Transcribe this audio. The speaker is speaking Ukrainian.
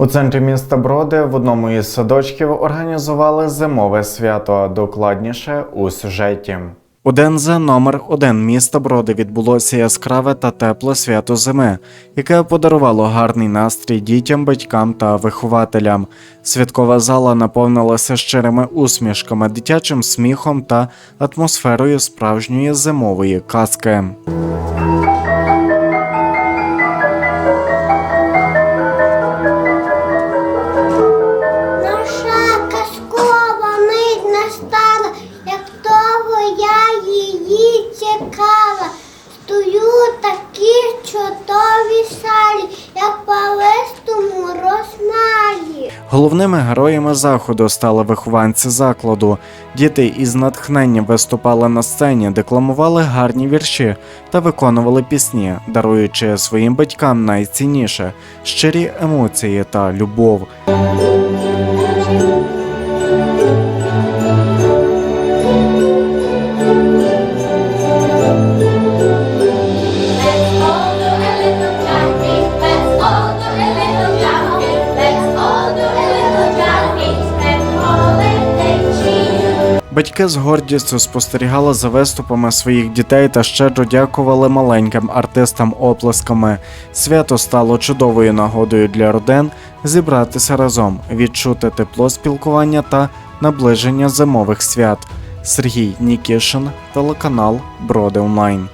У центрі міста Броди в одному із садочків організували зимове свято. Докладніше у сюжеті. У ДНЗ номер 1 міста Броди відбулося яскраве та тепле свято зими, яке подарувало гарний настрій дітям, батькам та вихователям. Святкова зала наповнилася щирими усмішками, дитячим сміхом та атмосферою справжньої зимової казки. Її чекала. Стою такі чудові салі, як палестому розналі. Головними героями заходу стали вихованці закладу. Діти із натхненням виступали на сцені, декламували гарні вірші та виконували пісні, даруючи своїм батькам найцінніше щирі емоції та любов. Батьки з гордістю спостерігали за виступами своїх дітей та щедро дякували маленьким артистам оплесками. Свято стало чудовою нагодою для родин зібратися разом, відчути тепло спілкування та наближення зимових свят. Сергій Нікішин, телеканал Броди Онлайн.